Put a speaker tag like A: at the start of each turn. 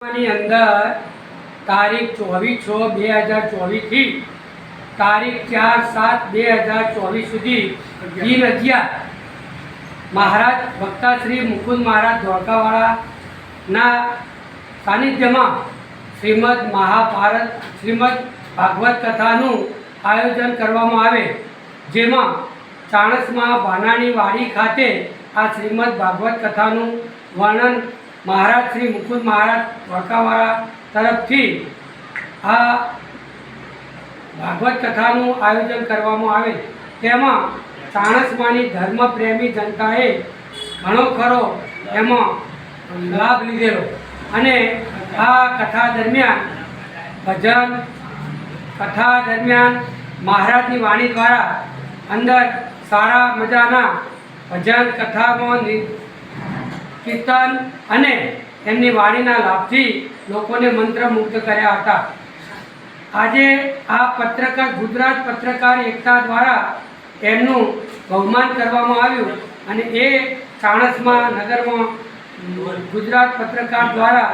A: ની અંદર તારીખ ચોવીસ છ બે હજાર ચોવીસથી તારીખ ચાર સાત બે હજાર ચોવીસ સુધી ગીર અગિયાર મહારાજ વક્તા શ્રી મુકુંદ મહારાજ ધોળકાવાળાના સાનિધ્યમાં શ્રીમદ મહાભારત, શ્રીમદ ભાગવત કથાનું આયોજન કરવામાં આવે, જેમાં ચાણસમાં ભાનાની વાડી ખાતે આ શ્રીમદ ભાગવત કથાનું વર્ણન મહારાજ શ્રી મુકુદ મહારાજ ધોળકાવાળા તરફથી આ ભાગવત કથાનું આયોજન કરવામાં આવે તેમાં ચાણસમાની ધર્મપ્રેમી જનતાએ ઘણો ખરો એમાં લાભ લીધેલો. અને આ કથા દરમિયાન ભજન કથા દરમિયાન મહારાજની વાણી દ્વારા અંદર સારા મજાના ભજન કથામાં કીર્તન અને એમની વાણીના લાભથી લોકોને મંત્રમુગ્ધ કર્યા હતા. આજે આ પત્રકાર, ગુજરાત પત્રકાર એકતા દ્વારા એમનું બહુમાન કરવામાં આવ્યું અને એ સાણસમાં નગરમાં ગુજરાત પત્રકાર દ્વારા